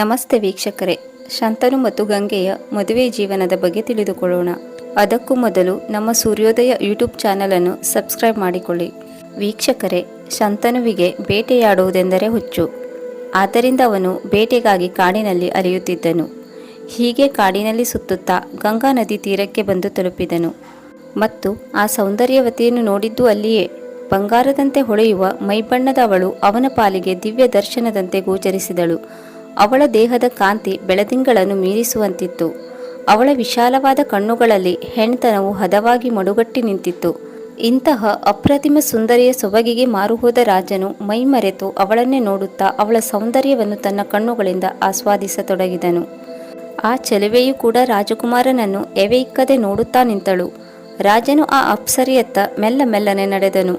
ನಮಸ್ತೆ ವೀಕ್ಷಕರೇ. ಶಂತನು ಮತ್ತು ಗಂಗೆಯ ಮದುವೆ ಜೀವನದ ಬಗ್ಗೆ ತಿಳಿದುಕೊಳ್ಳೋಣ. ಅದಕ್ಕೂ ಮೊದಲು ನಮ್ಮ ಸೂರ್ಯೋದಯ ಯೂಟ್ಯೂಬ್ ಚಾನಲನ್ನು ಸಬ್ಸ್ಕ್ರೈಬ್ ಮಾಡಿಕೊಳ್ಳಿ. ವೀಕ್ಷಕರೇ, ಶಂತನುವಿಗೆ ಬೇಟೆಯಾಡುವುದೆಂದರೆ ಹುಚ್ಚು. ಆದ್ದರಿಂದ ಅವನು ಬೇಟೆಗಾಗಿ ಕಾಡಿನಲ್ಲಿ ಅರಿಯುತ್ತಿದ್ದನು ಹೀಗೆ ಕಾಡಿನಲ್ಲಿ ಸುತ್ತುತ್ತಾ ಗಂಗಾ ನದಿ ತೀರಕ್ಕೆ ಬಂದು ತಲುಪಿದನು. ಮತ್ತು ಆ ಸೌಂದರ್ಯವತಿಯನ್ನು ನೋಡಿದ್ದು ಅಲ್ಲಿಯೇ ಬಂಗಾರದಂತೆ ಹೊಳೆಯುವ ಮೈಬಣ್ಣದ ಅವಳು ಅವನ ಪಾಲಿಗೆ ದಿವ್ಯ ದರ್ಶನದಂತೆ ಗೋಚರಿಸಿದಳು. ಅವಳ ದೇಹದ ಕಾಂತಿ ಬೆಳದಿಂಗಳನ್ನು ಮೀರಿಸುವಂತಿತ್ತು. ಅವಳ ವಿಶಾಲವಾದ ಕಣ್ಣುಗಳಲ್ಲಿ ಹೆಣ್ತನವು ಹದವಾಗಿ ಮಡುಗಟ್ಟಿ ನಿಂತಿತ್ತು. ಇಂತಹ ಅಪ್ರತಿಮ ಸುಂದರಿಯ ಸೊಬಗಿಗೆ ಮಾರುಹೋದ ರಾಜನು ಮೈಮರೆತು ಅವಳನ್ನೇ ನೋಡುತ್ತಾ ಅವಳ ಸೌಂದರ್ಯವನ್ನು ತನ್ನ ಕಣ್ಣುಗಳಿಂದ ಆಸ್ವಾದಿಸತೊಡಗಿದನು. ಆ ಚೆಲುವೆಯು ಕೂಡ ರಾಜಕುಮಾರನನ್ನು ಎವೆಯಿಕ್ಕದೆ ನೋಡುತ್ತಾ ನಿಂತಳು. ರಾಜನು ಆ ಅಪ್ಸರಿಯತ್ತ ಮೆಲ್ಲ ಮೆಲ್ಲನೆ ನಡೆದನು.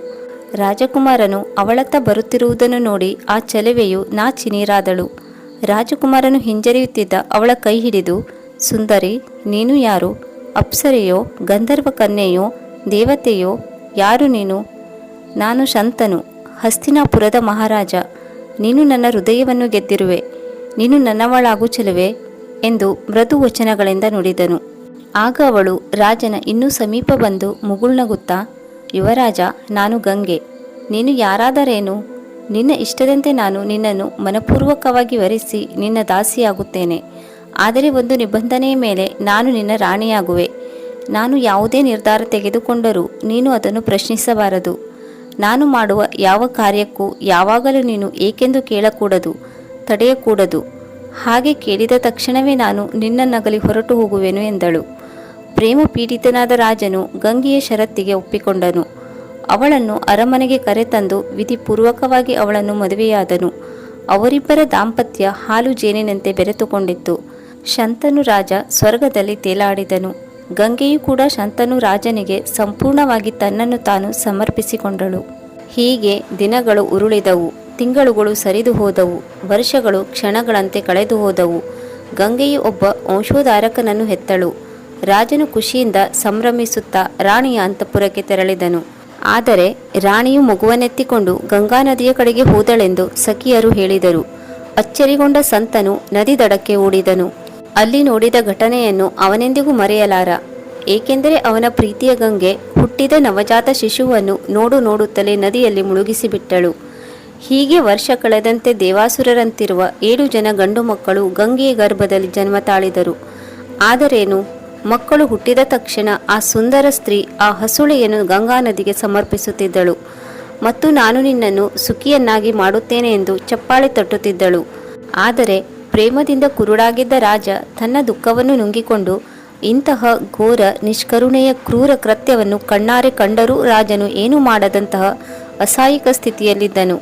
ರಾಜಕುಮಾರನು ಅವಳತ್ತ ಬರುತ್ತಿರುವುದನ್ನು ನೋಡಿ ಆ ಚೆಲುವೆಯು ನಾಚಿ ನೀರಾದಳು ರಾಜಕುಮಾರನು ಹಿಂಜರಿಯುತ್ತಿದ್ದ ಅವಳ ಕೈ ಹಿಡಿದು, ಸುಂದರಿ, ನೀನು ಯಾರು? ಅಪ್ಸರೆಯೋ, ಗಂಧರ್ವ ಕನ್ಯೆಯೋ, ದೇವತೆಯೋ, ಯಾರು ನೀನು? ನಾನು ಶಂತನು, ಹಸ್ತಿನಾಪುರದ ಮಹಾರಾಜ. ನೀನು ನನ್ನ ಹೃದಯವನ್ನು ಗೆದ್ದಿರುವೆ. ನೀನು ನನ್ನವಳಾಗು ಚೆಲುವೆ ಎಂದು ಮೃದು ವಚನಗಳಿಂದ ನುಡಿದನು. ಆಗ ಅವಳು ರಾಜನ ಇನ್ನೂ ಸಮೀಪ ಬಂದು ಮುಗುಳ್ನಗುತ್ತಾ, ಯುವರಾಜ, ನಾನು ಗಂಗೆ. ನೀನು ಯಾರಾದರೇನು? ನಿನ್ನ ಇಷ್ಟದಂತೆ ನಾನು ನಿನ್ನನ್ನು ಮನಪೂರ್ವಕವಾಗಿ ವರಿಸಿ ನಿನ್ನ ದಾಸಿಯಾಗುತ್ತೇನೆ. ಆದರೆ ಒಂದು ನಿಬಂಧನೆಯ ಮೇಲೆ ನಾನು ನಿನ್ನ ರಾಣಿಯಾಗುವೆ. ನಾನು ಯಾವುದೇ ನಿರ್ಧಾರ ತೆಗೆದುಕೊಂಡರೂ ನೀನು ಅದನ್ನು ಪ್ರಶ್ನಿಸಬಾರದು. ನಾನು ಮಾಡುವ ಯಾವ ಕಾರ್ಯಕ್ಕೂ ಯಾವಾಗಲೂ ನೀನು ಏಕೆಂದು ಕೇಳಕೂಡದು, ತಡೆಯಕೂಡದು. ಹಾಗೆ ಕೇಳಿದ ತಕ್ಷಣವೇ ನಾನು ನಿನ್ನ ನಗಲಿ ಹೊರಟು ಹೋಗುವೆನು ಎಂದಳು. ಪ್ರೇಮ ಪೀಡಿತನಾದ ರಾಜನು ಗಂಗೆಯ ಷರತ್ತಿಗೆ ಒಪ್ಪಿಕೊಂಡನು. ಅವಳನ್ನು ಅರಮನೆಗೆ ಕರೆತಂದು ವಿಧಿಪೂರ್ವಕವಾಗಿ ಅವಳನ್ನು ಮದುವೆಯಾದನು. ಅವರಿಬ್ಬರ ದಾಂಪತ್ಯ ಹಾಲು ಜೇನಿನಂತೆ ಬೆರೆತುಕೊಂಡಿತ್ತು. ಶಂತನು ರಾಜ ಸ್ವರ್ಗದಲ್ಲಿ ತೇಲಾಡಿದನು. ಗಂಗೆಯು ಕೂಡ ಶಂತನು ರಾಜನಿಗೆ ಸಂಪೂರ್ಣವಾಗಿ ತನ್ನನ್ನು ತಾನು ಸಮರ್ಪಿಸಿಕೊಂಡಳು. ಹೀಗೆ ದಿನಗಳು ಉರುಳಿದವು, ತಿಂಗಳುಗಳು ಸರಿದು ಹೋದವು, ವರ್ಷಗಳು ಕ್ಷಣಗಳಂತೆ ಕಳೆದು ಹೋದವು. ಗಂಗೆಯು ಒಬ್ಬ ವಂಶೋಧಾರಕನನ್ನು ಹೆತ್ತಳು. ರಾಜನು ಖುಷಿಯಿಂದ ಸಂಭ್ರಮಿಸುತ್ತಾ ರಾಣಿಯ ಅಂತಃಪುರಕ್ಕೆ ತೆರಳಿದನು. ಆದರೆ ರಾಣಿಯು ಮಗುವನ್ನೆತ್ತಿಕೊಂಡು ಗಂಗಾ ನದಿಯ ಕಡೆಗೆ ಹೋದಳೆಂದು ಸಖಿಯರು ಹೇಳಿದರು. ಅಚ್ಚರಿಗೊಂಡ ಸಂತನು ನದಿ ದಡಕ್ಕೆ ಓಡಿದನು. ಅಲ್ಲಿ ನೋಡಿದ ಘಟನೆಯನ್ನು ಅವನೆಂದಿಗೂ ಮರೆಯಲಾರ. ಏಕೆಂದರೆ ಅವನ ಪ್ರೀತಿಯ ಗಂಗೆ ಹುಟ್ಟಿದ ನವಜಾತ ಶಿಶುವನ್ನು ನೋಡು ನೋಡುತ್ತಲೇ ನದಿಯಲ್ಲಿ ಮುಳುಗಿಸಿಬಿಟ್ಟಳು. ಹೀಗೆ ವರ್ಷ ಕಳೆದಂತೆ ದೇವಾಸುರರಂತಿರುವ ಏಳು ಜನ ಗಂಡು ಮಕ್ಕಳು ಗಂಗೆಯ ಗರ್ಭದಲ್ಲಿ ಜನ್ಮ ತಾಳಿದರು. ಆದರೇನು? ಮಕ್ಕಳು ಹುಟ್ಟಿದ ತಕ್ಷಣ ಆ ಸುಂದರ ಸ್ತ್ರೀ ಆ ಹಸುಳೆಯನ್ನು ಗಂಗಾ ನದಿಗೆ ಸಮರ್ಪಿಸುತ್ತಿದ್ದಳು. ಮತ್ತು ನಾನು ನಿನ್ನನ್ನು ಸುಖಿಯನ್ನಾಗಿ ಮಾಡುತ್ತೇನೆ ಎಂದು ಚಪ್ಪಾಳೆ ತಟ್ಟುತ್ತಿದ್ದಳು. ಆದರೆ ಪ್ರೇಮದಿಂದ ಕುರುಡಾಗಿದ್ದ ರಾಜ ತನ್ನ ದುಃಖವನ್ನು ನುಂಗಿಕೊಂಡು ಇಂತಹ ಘೋರ, ನಿಷ್ಕರುಣೆಯ, ಕ್ರೂರ ಕೃತ್ಯವನ್ನು ಕಣ್ಣಾರೆ ಕಂಡರೂ ರಾಜನು ಏನೂ ಮಾಡದಂತಹ ಅಸಹಾಯಕ ಸ್ಥಿತಿಯಲ್ಲಿದ್ದನು.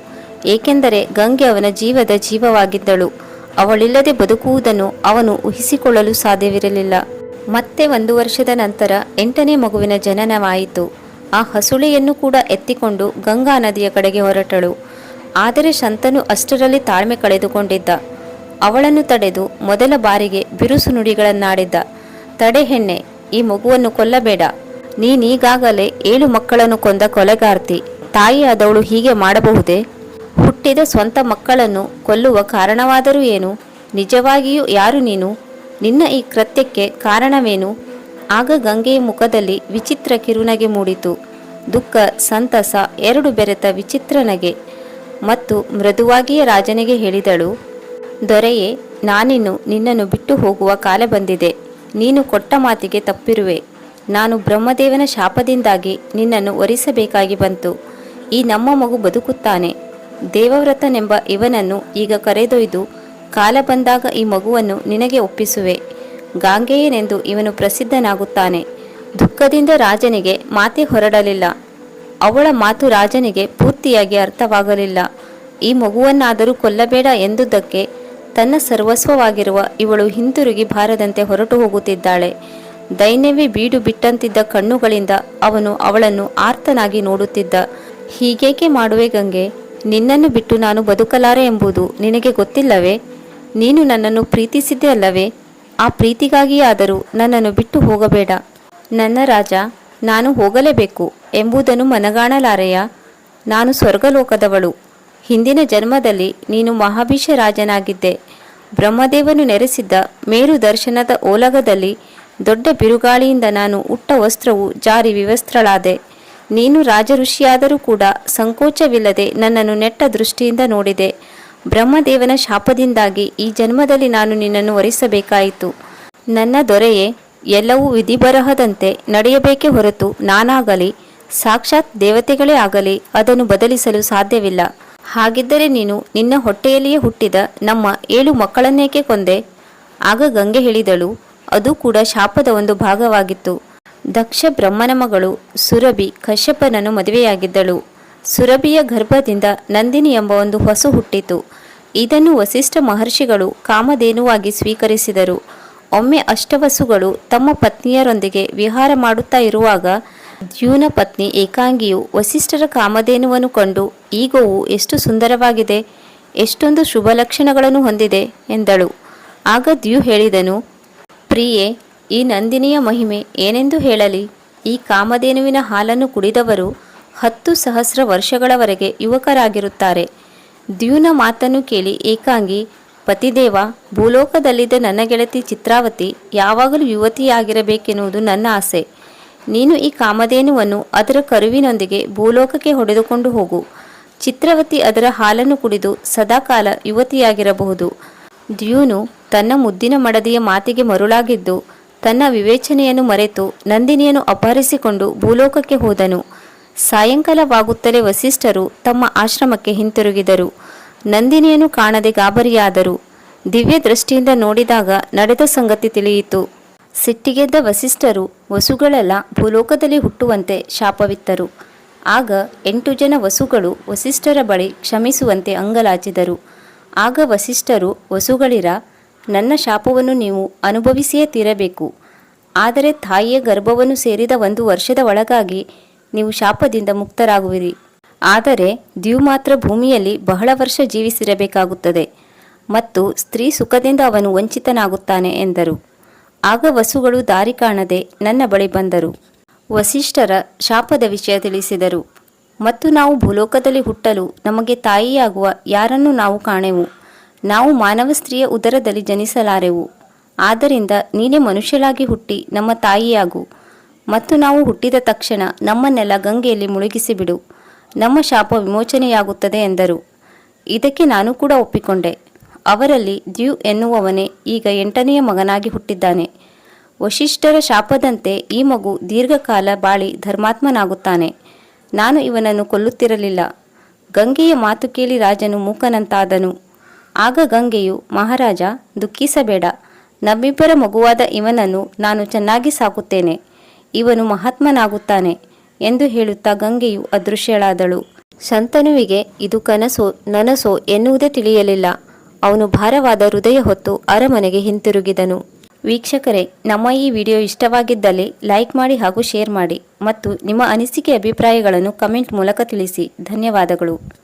ಏಕೆಂದರೆ ಗಂಗೆ ಅವನ ಜೀವದ ಜೀವವಾಗಿದ್ದಳು. ಅವಳಿಲ್ಲದೆ ಬದುಕುವುದನ್ನು ಅವನು ಊಹಿಸಿಕೊಳ್ಳಲು ಸಾಧ್ಯವಿರಲಿಲ್ಲ. ಮತ್ತೆ ಒಂದು ವರ್ಷದ ನಂತರ ಎಂಟನೇ ಮಗುವಿನ ಜನನವಾಯಿತು. ಆ ಹಸುಳೆಯನ್ನು ಕೂಡ ಎತ್ತಿಕೊಂಡು ಗಂಗಾ ನದಿಯ ಕಡೆಗೆ ಹೊರಟಳು. ಆದರೆ ಶಂತನು ಅಷ್ಟರಲ್ಲಿ ತಾಳ್ಮೆ ಕಳೆದುಕೊಂಡಿದ್ದ. ಅವಳನ್ನು ತಡೆದು ಮೊದಲ ಬಾರಿಗೆ ಬಿರುಸು ನುಡಿಗಳನ್ನಾಡಿದ್ದ. ತಡೆ ಹೆಣ್ಣೆ, ಈ ಮಗುವನ್ನು ಕೊಲ್ಲಬೇಡ. ನೀನೀಗಾಗಲೇ ಏಳು ಮಕ್ಕಳನ್ನು ಕೊಂದ ಕೊಲೆಗಾರ್ತಿ. ತಾಯಿಯಾದವಳು ಹೀಗೆ ಮಾಡಬಹುದೇ? ಹುಟ್ಟಿದ ಸ್ವಂತ ಮಕ್ಕಳನ್ನು ಕೊಲ್ಲುವ ಕಾರಣವಾದರೂ ಏನು? ನಿಜವಾಗಿಯೂ ಯಾರು ನೀನು? ನಿನ್ನ ಈ ಕೃತ್ಯಕ್ಕೆ ಕಾರಣವೇನು? ಆಗ ಗಂಗೆಯ ಮುಖದಲ್ಲಿ ವಿಚಿತ್ರ ಕಿರುನಗೆ ಮೂಡಿತು. ದುಃಖ, ಸಂತಸ ಎರಡು ಬೆರೆತ ವಿಚಿತ್ರ ನಗೆ. ಮತ್ತು ಮೃದುವಾಗಿಯೇ ರಾಜನಿಗೆ ಹೇಳಿದಳು, ದೊರೆಯೇ, ನಾನಿನ್ನು ನಿನ್ನನ್ನು ಬಿಟ್ಟು ಹೋಗುವ ಕಾಲ ಬಂದಿದೆ. ನೀನು ಕೊಟ್ಟ ಮಾತಿಗೆ ತಪ್ಪಿರುವೆ. ನಾನು ಬ್ರಹ್ಮದೇವನ ಶಾಪದಿಂದಾಗಿ ನಿನ್ನನ್ನು ಒರಿಸಬೇಕಾಗಿ ಬಂತು. ಈ ನಮ್ಮ ಮಗು ಬದುಕುತ್ತಾನೆ. ದೇವವ್ರತನೆಂಬ ಇವನನ್ನು ಈಗ ಕರೆದೊಯ್ದು ಕಾಲ ಬಂದಾಗ ಈ ಮಗುವನ್ನು ನಿನಗೆ ಒಪ್ಪಿಸುವೆ. ಗಾಂಗೆಯನೆಂದು ಇವನು ಪ್ರಸಿದ್ಧನಾಗುತ್ತಾನೆ. ದುಃಖದಿಂದ ರಾಜನಿಗೆ ಮಾತೆ ಹೊರಡಲಿಲ್ಲ. ಅವಳ ಮಾತು ರಾಜನಿಗೆ ಪೂರ್ತಿಯಾಗಿ ಅರ್ಥವಾಗಲಿಲ್ಲ. ಈ ಮಗುವನ್ನಾದರೂ ಕೊಲ್ಲಬೇಡ ಎಂದುದಕ್ಕೆ ತನ್ನ ಸರ್ವಸ್ವವಾಗಿರುವ ಇವಳು ಹಿಂತಿರುಗಿ ಬಾರದಂತೆ ಹೊರಟು ಹೋಗುತ್ತಿದ್ದಾಳೆ. ದೈನ್ಯವೇ ಬೀಡು ಬಿಟ್ಟಂತಿದ್ದ ಕಣ್ಣುಗಳಿಂದ ಅವನು ಅವಳನ್ನು ಆರ್ತನಾಗಿ ನೋಡುತ್ತಿದ್ದ. ಹೀಗೇಕೆ ಮಾಡುವೆ ಗಂಗೆ? ನಿನ್ನನ್ನು ಬಿಟ್ಟು ನಾನು ಬದುಕಲಾರೆ ಎಂಬುದು ನಿನಗೆ ಗೊತ್ತಿಲ್ಲವೇ? ನೀನು ನನ್ನನ್ನು ಪ್ರೀತಿಸಿದ್ದೆ ಅಲ್ಲವೇ? ಆ ಪ್ರೀತಿಗಾಗಿಯಾದರೂ ನನ್ನನ್ನು ಬಿಟ್ಟು ಹೋಗಬೇಡ. ನನ್ನ ರಾಜ, ನಾನು ಹೋಗಲೇಬೇಕು ಎಂಬುದನ್ನು ಮನಗಾಣಲಾರೆಯ? ನಾನು ಸ್ವರ್ಗಲೋಕದವಳು. ಹಿಂದಿನ ಜನ್ಮದಲ್ಲಿ ನೀನು ಮಹಾಭೀಷ ರಾಜನಾಗಿದ್ದೆ. ಬ್ರಹ್ಮದೇವನು ನೆರೆಸಿದ್ದ ಮೇರು ದರ್ಶನದ ಓಲಗದಲ್ಲಿ ದೊಡ್ಡ ಬಿರುಗಾಳಿಯಿಂದ ನಾನು ಉಟ್ಟ ವಸ್ತ್ರವು ಜಾರಿ ವಿವಸ್ತ್ರಳಾದೆ. ನೀನು ರಾಜಋಷಿಯಾದರೂ ಕೂಡ ಸಂಕೋಚವಿಲ್ಲದೆ ನನ್ನನ್ನು ನೆಟ್ಟ ದೃಷ್ಟಿಯಿಂದ ನೋಡಿದೆ. ಬ್ರಹ್ಮದೇವನ ಶಾಪದಿಂದಾಗಿ ಈ ಜನ್ಮದಲ್ಲಿ ನಾನು ನಿನ್ನನ್ನು ವರಿಸಬೇಕಾಯಿತು. ನನ್ನ ದೊರೆಯೇ ಎಲ್ಲವೂ ವಿಧಿಬರಹದಂತೆ ನಡೆಯಬೇಕೇ ಹೊರತು ನಾನಾಗಲಿ, ಸಾಕ್ಷಾತ್ ದೇವತೆಗಳೇ ಆಗಲಿ ಅದನ್ನು ಬದಲಿಸಲು ಸಾಧ್ಯವಿಲ್ಲ. ಹಾಗಿದ್ದರೆ ನೀನು ನಿನ್ನ ಹೊಟ್ಟೆಯಲ್ಲಿಯೇ ಹುಟ್ಟಿದ ನಮ್ಮ ಏಳು ಮಕ್ಕಳನ್ನೇಕೆ ಕೊಂದೆ? ಆಗ ಗಂಗೆ ಹೇಳಿದಳು, ಅದು ಕೂಡ ಶಾಪದ ಒಂದು ಭಾಗವಾಗಿತ್ತು. ದಕ್ಷ ಬ್ರಹ್ಮನ ಮಗಳು ಸುರಭಿ ಕಶ್ಯಪನನ್ನು ಮದುವೆಯಾಗಿದ್ದಳು. ಸುರಭಿಯ ಗರ್ಭದಿಂದ ನಂದಿನಿ ಎಂಬ ಒಂದು ಹೊಸು ಹುಟ್ಟಿತು. ಇದನ್ನು ವಸಿಷ್ಠ ಮಹರ್ಷಿಗಳು ಕಾಮಧೇನುವಾಗಿ ಸ್ವೀಕರಿಸಿದರು. ಒಮ್ಮೆ ಅಷ್ಟವಸುಗಳು ತಮ್ಮ ಪತ್ನಿಯರೊಂದಿಗೆ ವಿಹಾರ ಮಾಡುತ್ತಾ ಇರುವಾಗ, ದ್ಯೂನ ಪತ್ನಿ ಏಕಾಂಗಿಯು ವಸಿಷ್ಠರ ಕಾಮಧೇನುವನ್ನು ಕಂಡು ಈ ಎಷ್ಟು ಸುಂದರವಾಗಿದೆ, ಎಷ್ಟೊಂದು ಶುಭ ಲಕ್ಷಣಗಳನ್ನು ಹೊಂದಿದೆ, ಎಂದಳು. ಆಗ ದ್ಯು ಹೇಳಿದನು, ಪ್ರಿಯೆ, ಈ ನಂದಿನಿಯ ಮಹಿಮೆ ಏನೆಂದು ಹೇಳಲಿ? ಈ ಕಾಮಧೇನುವಿನ ಹಾಲನ್ನು ಕುಡಿದವರು ಹತ್ತು ಸಹಸ್ರ ವರ್ಷಗಳವರೆಗೆ ಯುವಕರಾಗಿರುತ್ತಾರೆ. ದ್ಯೂನ ಮಾತನ್ನು ಕೇಳಿ ಏಕಾಂಗಿ, ಪತಿದೇವ, ಭೂಲೋಕದಲ್ಲಿದ್ದ ನನ್ನ ಗೆಳತಿ ಚಿತ್ರಾವತಿ ಯಾವಾಗಲೂ ಯುವತಿಯಾಗಿರಬೇಕೆನ್ನುವುದು ನನ್ನ ಆಸೆ. ನೀನು ಈ ಕಾಮಧೇನುವನ್ನು ಅದರ ಕರುವಿನೊಂದಿಗೆ ಭೂಲೋಕಕ್ಕೆ ಹೊಡೆದುಕೊಂಡು ಹೋಗು. ಚಿತ್ರವತಿ ಅದರ ಹಾಲನ್ನು ಕುಡಿದು ಸದಾಕಾಲ ಯುವತಿಯಾಗಿರಬಹುದು. ದ್ಯೂನು ತನ್ನ ಮುದ್ದಿನ ಮಡದಿಯ ಮಾತಿಗೆ ಮರುಳಾಗಿದ್ದು, ತನ್ನ ವಿವೇಚನೆಯನ್ನು ಮರೆತು ನಂದಿನಿಯನ್ನು ಅಪಹರಿಸಿಕೊಂಡು ಭೂಲೋಕಕ್ಕೆ ಹೋದನು. ಸಾಯಂಕಾಲವಾಗುತ್ತಲೇ ವಸಿಷ್ಠರು ತಮ್ಮ ಆಶ್ರಮಕ್ಕೆ ಹಿಂತಿರುಗಿದರು. ನಂದಿನಿಯನ್ನು ಕಾಣದೆ ಗಾಬರಿಯಾದರು. ದಿವ್ಯ ದೃಷ್ಟಿಯಿಂದ ನೋಡಿದಾಗ ನಡೆದ ಸಂಗತಿ ತಿಳಿಯಿತು. ಸಿಟ್ಟಿಗೆದ್ದ ವಸಿಷ್ಠರು ವಸುಗಳೆಲ್ಲ, ಭೂಲೋಕದಲ್ಲಿ ಹುಟ್ಟುವಂತೆ ಶಾಪವಿತ್ತರು. ಆಗ ಎಂಟು ಜನ ವಸುಗಳು ವಸಿಷ್ಠರ ಬಳಿ ಕ್ಷಮಿಸುವಂತೆ ಅಂಗಲಾಚಿದರು. ಆಗ ವಸಿಷ್ಠರು, ವಸುಗಳಿರ, ನನ್ನ ಶಾಪವನ್ನು ನೀವು ಅನುಭವಿಸಿಯೇ ತೀರಬೇಕು. ಆದರೆ ತಾಯಿಯ ಗರ್ಭವನ್ನು ಸೇರಿದ ಒಂದು ವರ್ಷದ ಒಳಗಾಗಿ ನೀವು ಶಾಪದಿಂದ ಮುಕ್ತರಾಗುವಿರಿ. ಆದರೆ ದ್ಯು ಮಾತ್ರ ಭೂಮಿಯಲ್ಲಿ ಬಹಳ ವರ್ಷ ಜೀವಿಸಿರಬೇಕಾಗುತ್ತದೆ. ಮತ್ತು ಸ್ತ್ರೀ ಸುಖದಿಂದ ಅವನು ವಂಚಿತನಾಗುತ್ತಾನೆ ಎಂದರು. ಆಗ ವಸುಗಳು ದಾರಿ ಕಾಣದೆ ನನ್ನ ಬಳಿ ಬಂದರು. ವಸಿಷ್ಠರ ಶಾಪದ ವಿಷಯ ತಿಳಿಸಿದರು. ಮತ್ತು ನಾವು ಭೂಲೋಕದಲ್ಲಿ ಹುಟ್ಟಲು ನಮಗೆ ತಾಯಿಯಾಗುವ ಯಾರನ್ನು ನಾವು ಕಾಣೆವು? ನಾವು ಮಾನವ ಸ್ತ್ರೀಯ ಉದರದಲ್ಲಿ ಜನಿಸಲಾರೆವು. ಆದ್ದರಿಂದ ನೀನೇ ಮನುಷ್ಯಳಾಗಿ ಹುಟ್ಟಿ ನಮ್ಮ ತಾಯಿಯಾಗು. ಮತ್ತು ನಾವು ಹುಟ್ಟಿದ ತಕ್ಷಣ ನಮ್ಮನ್ನೆಲ್ಲ ಗಂಗೆಯಲ್ಲಿ ಮುಳುಗಿಸಿಬಿಡು. ನಮ್ಮ ಶಾಪ ವಿಮೋಚನೆಯಾಗುತ್ತದೆ ಎಂದರು. ಇದಕ್ಕೆ ನಾನು ಕೂಡ ಒಪ್ಪಿಕೊಂಡೆ. ಅವರಲ್ಲಿ ದ್ಯು ಎನ್ನುವವನೇ ಈಗ ಎಂಟನೆಯ ಮಗನಾಗಿ ಹುಟ್ಟಿದ್ದಾನೆ. ವಶಿಷ್ಠರ ಶಾಪದಂತೆ ಈ ಮಗು ದೀರ್ಘಕಾಲ ಬಾಳಿ ಧರ್ಮಾತ್ಮನಾಗುತ್ತಾನೆ. ನಾನು ಇವನನ್ನು ಕೊಲ್ಲುತ್ತಿರಲಿಲ್ಲ. ಗಂಗೆಯ ಮಾತು ಕೇಳಿ ರಾಜನು ಮೂಕನಂತಾದನು. ಆಗ ಗಂಗೆಯು, ಮಹಾರಾಜ, ದುಃಖಿಸಬೇಡ. ನಮ್ಮಿಬ್ಬರ ಮಗುವಾದ ಇವನನ್ನು ನಾನು ಚೆನ್ನಾಗಿ ಸಾಕುತ್ತೇನೆ. ಇವನು ಮಹಾತ್ಮನಾಗುತ್ತಾನೆ ಎಂದು ಹೇಳುತ್ತಾ ಗಂಗೆಯು ಅದೃಶ್ಯಳಾದಳು. ಶಂತನುವಿಗೆ ಇದು ಕನಸೋ, ನನಸೋ ಎನ್ನುವುದೇ ತಿಳಿಯಲಿಲ್ಲ. ಅವನು ಭಾರವಾದ ಹೃದಯ ಹೊತ್ತು ಅರಮನೆಗೆ ಹಿಂತಿರುಗಿದನು. ವೀಕ್ಷಕರೇ, ನಮ್ಮ ಈ ವಿಡಿಯೋ ಇಷ್ಟವಾಗಿದ್ದಲ್ಲಿ ಲೈಕ್ ಮಾಡಿ ಹಾಗೂ ಶೇರ್ ಮಾಡಿ ಮತ್ತು ನಿಮ್ಮ ಅನಿಸಿಕೆ ಅಭಿಪ್ರಾಯಗಳನ್ನು ಕಮೆಂಟ್ ಮೂಲಕ ತಿಳಿಸಿ. ಧನ್ಯವಾದಗಳು.